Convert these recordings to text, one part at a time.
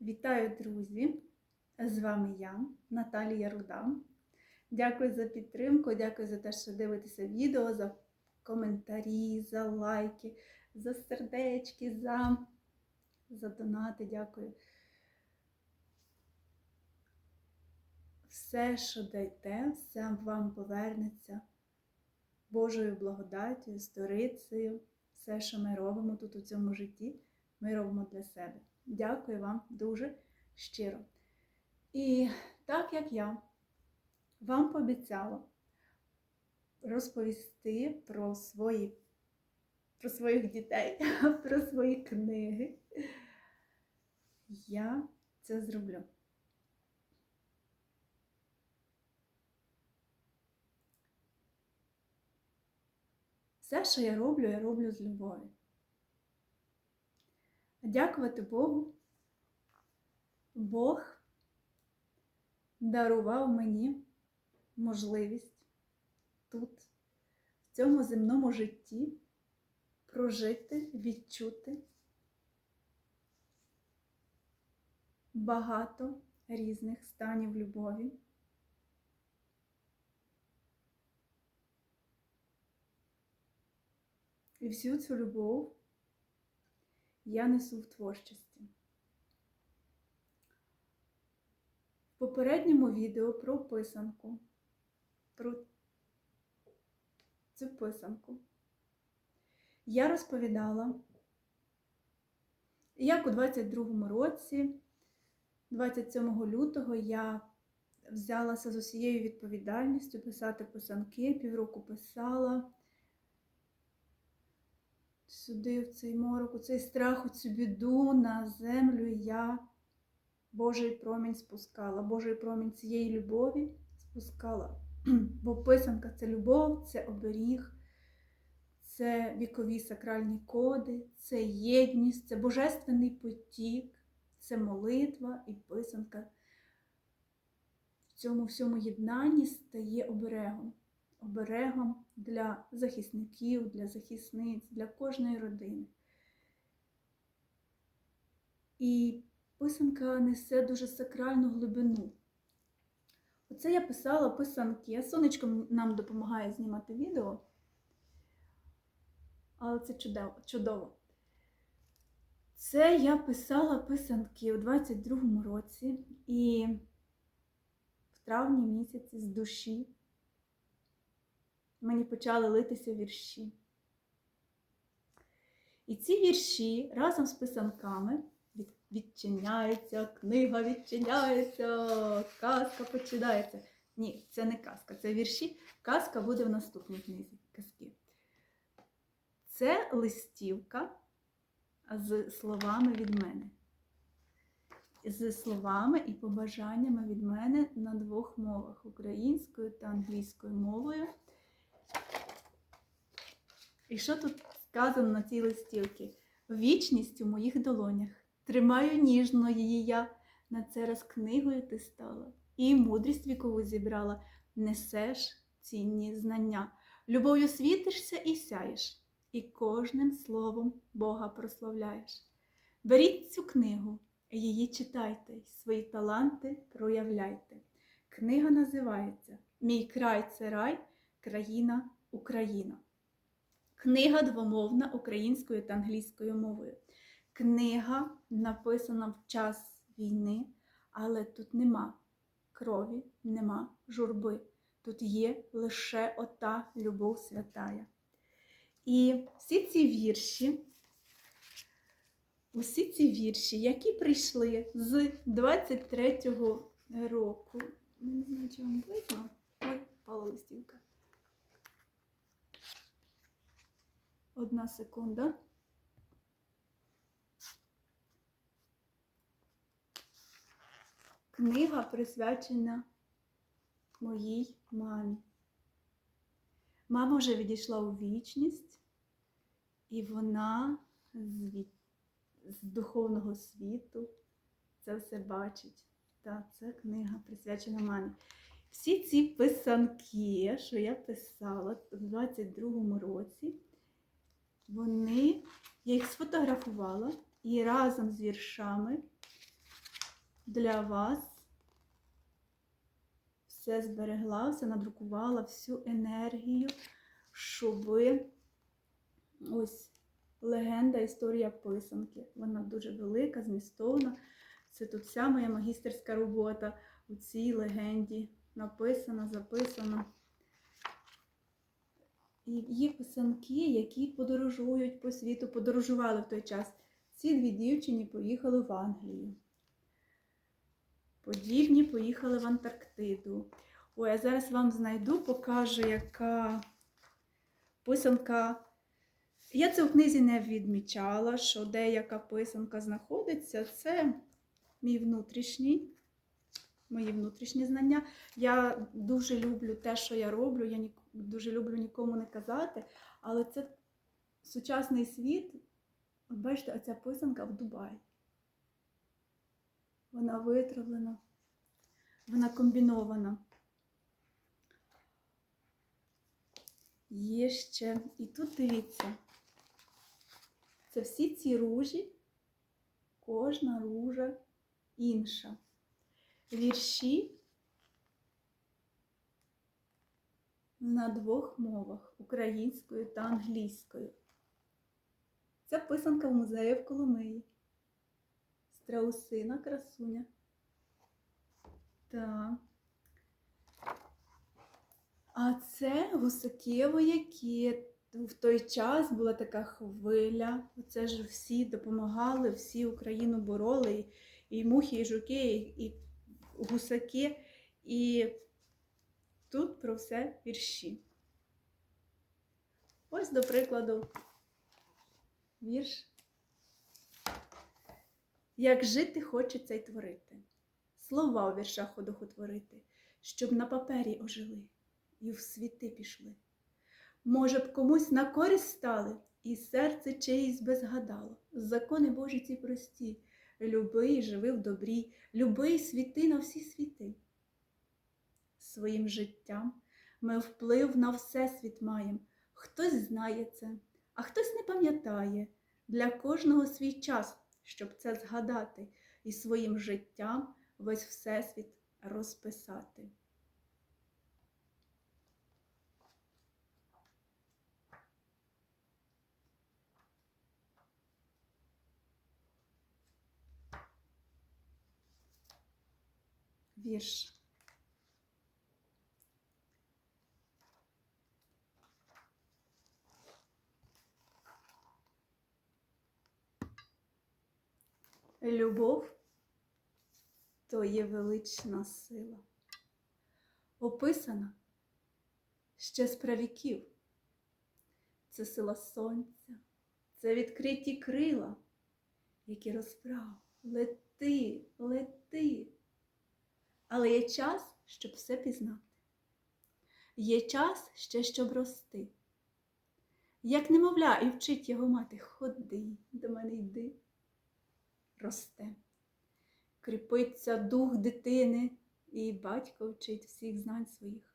Вітаю, друзі! З вами я, Наталія Руда. Дякую за підтримку, дякую за те, що дивитеся відео, за коментарі, за лайки, за сердечки, за, за донати. Дякую. Все, що дайте, все вам повернеться Божою благодаттю, сторицею. Все, що ми робимо тут у цьому житті, ми робимо для себе. Дякую вам дуже щиро. І так як я вам пообіцяла розповісти про свої, про своїх дітей, про свої книги, я це зроблю. Все, що я роблю, я роблю з любові. Дякувати Богу. Бог дарував мені можливість тут, в цьому земному житті, прожити, відчути багато різних станів любові. І всю цю любов я несу в творчості. В попередньому відео про писанку, про цю писанку, я розповідала, як у 22-му році, 27 лютого, я взялася з усією відповідальністю писати писанки, півроку писала сюди, в цей морок, у цей страх, у цю біду на землю я Божий промінь спускала, Божий промінь цієї любові спускала. Бо писанка це любов, це оберіг, це вікові сакральні коди, це єдність, це божественний потік, це молитва і писанка. В цьому всьому єднанні стає оберегом оберегом для захисників, для захисниць, для кожної родини. І писанка несе дуже сакральну глибину. Оце я писала писанки. Сонечко нам допомагає знімати відео. Але це чудово. чудово. Це я писала писанки у 22-му році і в травні місяці з душі мені почали литися вірші. І ці вірші разом з писанками відчиняється, книга відчиняється, казка починається. Ні, це не казка, це вірші. Казка буде в наступній книзі казки. Це листівка з словами від мене. З словами і побажаннями від мене на двох мовах українською та англійською мовою. І що тут сказано на цій листівці? Вічність у моїх долонях. Тримаю ніжно її я, на це раз книгою ти стала. І мудрість вікову зібрала, несеш цінні знання. Любов'ю світишся і сяєш, і кожним словом Бога прославляєш. Беріть цю книгу, її читайте, свої таланти проявляйте. Книга називається Мій край це рай, країна Україна. Книга двомовна українською та англійською мовою. Книга написана в час війни, але тут нема крові, нема журби. Тут є лише ота любов святая. І всі ці вірші, усі ці вірші, які прийшли з 23-го року, не знаю, чи вам видно. Ой, пала листівка. Одна секунда. Книга присвячена моїй мамі. Мама вже відійшла у вічність, і вона з, з духовного світу це все бачить. Так, це книга присвячена мамі. Всі ці писанки, що я писала в 22-му році, вони, я їх сфотографувала і разом з віршами для вас все зберегла, все надрукувала, всю енергію, щоб ось легенда, історія писанки. Вона дуже велика, змістовна. Це тут вся моя магістерська робота у цій легенді написана, записана. І є писанки, які подорожують по світу, подорожували в той час. Ці дві дівчині поїхали в Англію. Подібні поїхали в Антарктиду. Ой, я зараз вам знайду, покажу, яка писанка. Я це в книзі не відмічала, що деяка писанка знаходиться. Це мій внутрішній, мої внутрішні знання. Я дуже люблю те, що я роблю. Я дуже люблю нікому не казати, але це сучасний світ. Бачите, оця писанка в Дубаї. Вона витравлена, вона комбінована. Є ще. І тут дивіться, це всі ці ружі, кожна ружа інша. Вірші на двох мовах українською та англійською. Це писанка в музеї в Коломиї. Страусина красуня. Так. А це гусаки які в той час була така хвиля. Це ж всі допомагали, всі Україну бороли. І, мухи, і жуки, і гусаки. І тут про все вірші. Ось, до прикладу, вірш. Як жити хочеться й творити, слова у віршах одохотворити, щоб на папері ожили і в світи пішли. Може б комусь на користь стали, і серце чиїсь би згадало. Закони Божі ці прості, люби живи в добрі, люби світи на всі світи. Своїм життям ми вплив на всесвіт маєм. Хтось знає це, а хтось не пам'ятає. Для кожного свій час, щоб це згадати, і своїм життям весь всесвіт розписати. Вірш. Любов то є велична сила, описана ще з правіків. Це сила сонця, це відкриті крила, які розправ. Лети, лети. Але є час, щоб все пізнати. Є час ще, щоб рости. Як немовля, і вчить його мати, ходи, до мене йди росте. Кріпиться дух дитини, і батько вчить всіх знань своїх.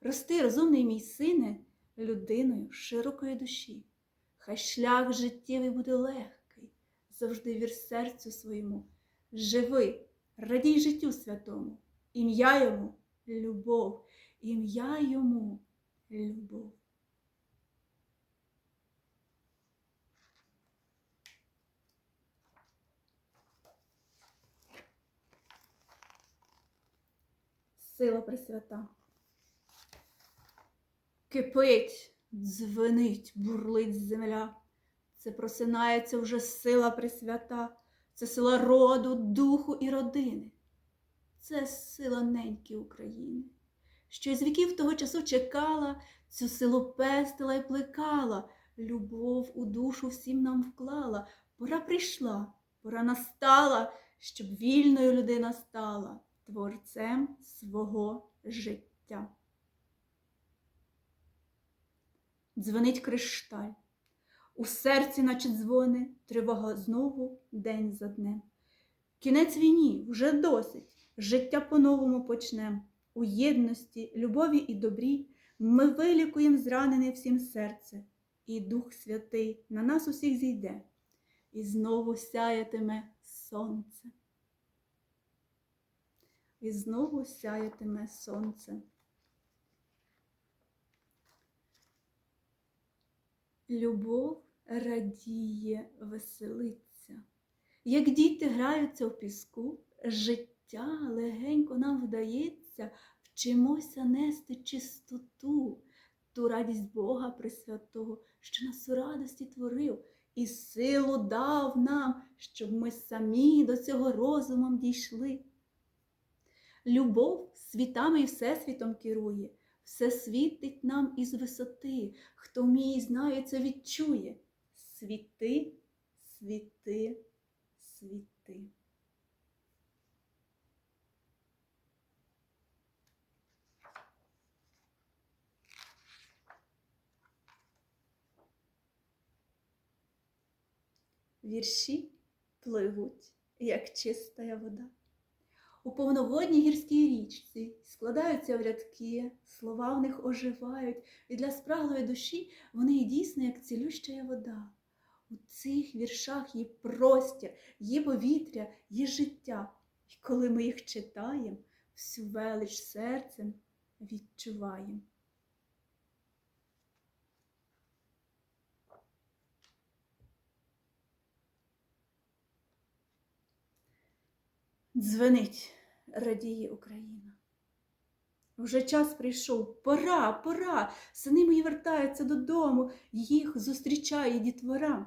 Рости, розумний мій сине, людиною широкої душі. Хай шлях життєвий буде легкий, завжди вір серцю своєму. Живи, радій життю святому, ім'я йому любов, ім'я йому любов. Сила пресвята. Кипить, дзвенить, бурлить земля. Це просинається вже сила пресвята, це сила роду, духу і родини. Це сила неньки України, що з віків того часу чекала, цю силу пестила і плекала, любов у душу всім нам вклала. Пора прийшла, пора настала, щоб вільною людина стала творцем свого життя. Дзвонить кришталь, у серці, наче дзвони, тривога знову день за днем. Кінець війні вже досить, життя по-новому почнем. У єдності, любові і добрі ми вилікуємо зранене всім серце, і Дух Святий на нас усіх зійде, і знову сяятиме сонце. І знову сяятиме сонце. Любов радіє, веселиться. Як діти граються в піску, життя легенько нам вдається, вчимося нести чистоту, ту радість Бога Пресвятого, що нас у радості творив, і силу дав нам, щоб ми самі до цього розумом дійшли. Любов світами і всесвітом керує, все світить нам із висоти, хто вміє і знає, це відчує. Світи, світи, світи. Вірші пливуть, як чиста вода. У повноводній гірській річці складаються в рядки, слова в них оживають, і для спраглої душі вони і дійсно, як цілюща вода. У цих віршах є простір, є повітря, є життя. І коли ми їх читаємо, всю велич серцем відчуваємо. Дзвенить, радіє Україна. Вже час прийшов, пора, пора. Сини мої вертаються додому, їх зустрічає дітвора.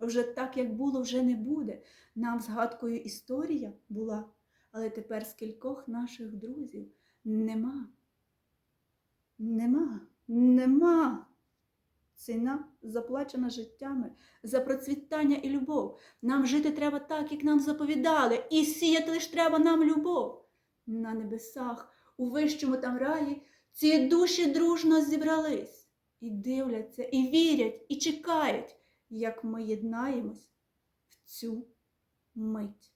Вже так, як було, вже не буде. Нам згадкою історія була, але тепер скількох наших друзів нема. Нема, нема. Ціна заплачена життями за процвітання і любов. Нам жити треба так, як нам заповідали, і сіяти лиш треба нам любов. На небесах, у вищому там раї, ці душі дружно зібрались і дивляться, і вірять, і чекають, як ми єднаємось в цю мить.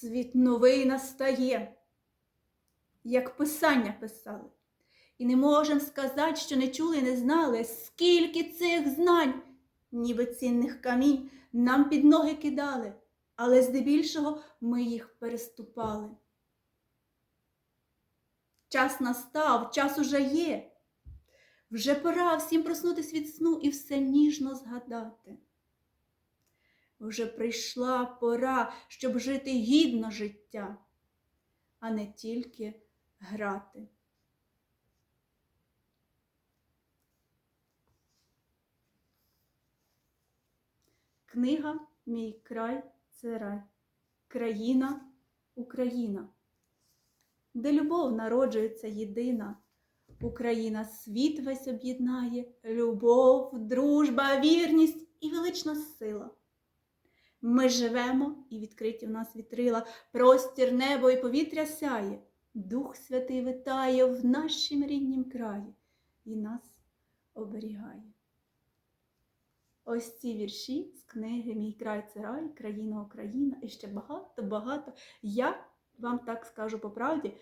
Світ новий настає, як писання писали. І не можемо сказати, що не чули не знали, скільки цих знань, ніби цінних камінь, нам під ноги кидали, але здебільшого ми їх переступали. Час настав, час уже є. Вже пора всім проснутись від сну і все ніжно згадати. Вже прийшла пора, щоб жити гідно життя, а не тільки грати. Книга Мій край це рай, країна Україна, де любов народжується єдина. Україна світ весь об'єднає, любов, дружба, вірність і велична сила. Ми живемо і відкриті в нас вітрила, простір, небо і повітря сяє, Дух Святий витає в нашім ріднім краї і нас оберігає. Ось ці вірші з книги Мій край це рай, країна Україна і ще багато-багато. Я вам так скажу по правді,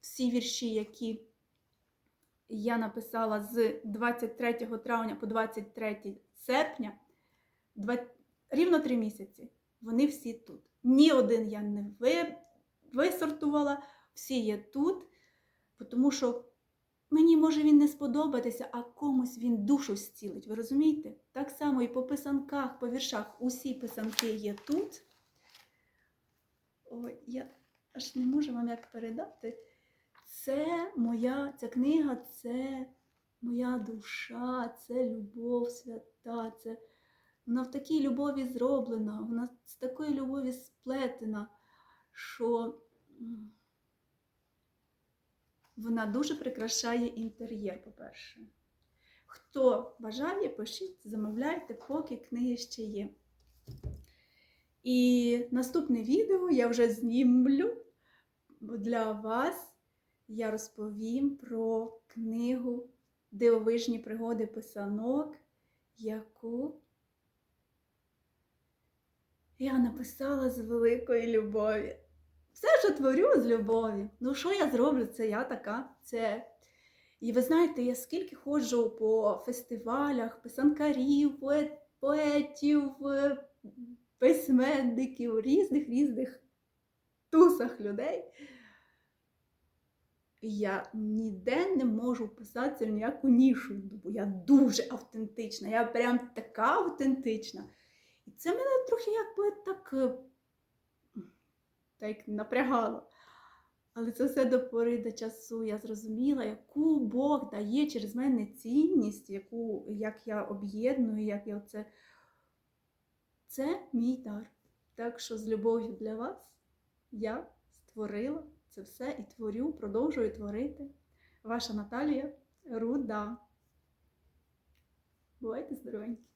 всі вірші, які я написала з 23 травня по 23 серпня, рівно три місяці. Вони всі тут. Ні один я не висортувала, всі є тут, тому що мені може він не сподобатися, а комусь він душу зцілить. Ви розумієте? Так само і по писанках, по віршах усі писанки є тут. Ой, я аж не можу вам як передати. Це моя ця книга, це моя душа, це любов свята. це вона в такій любові зроблена, вона з такої любові сплетена, що вона дуже прикрашає інтер'єр, по-перше. Хто бажає, пишіть, замовляйте, поки книги ще є. І наступне відео я вже знімлю для вас. Я розповім про книгу Дивовижні пригоди писанок, яку я написала з великої любові. Все, що творю з любові. Ну, що я зроблю? Це я така. Це І ви знаєте, я скільки ходжу по фестивалях, писанкарів, поет, поетів, е, письменників, різних різних тусах людей. Я ніде не можу вписатися в ніяку нішу, бо я дуже автентична, я прям така автентична. І це мене трохи якби так, е, так напрягало. Але це все до пори до часу я зрозуміла, яку Бог дає через мене цінність, яку, як я об'єдную, як я це. Це мій дар. Так що з любов'ю для вас я створила це все і творю, продовжую творити. Ваша Наталія Руда. Бувайте здоровенькі!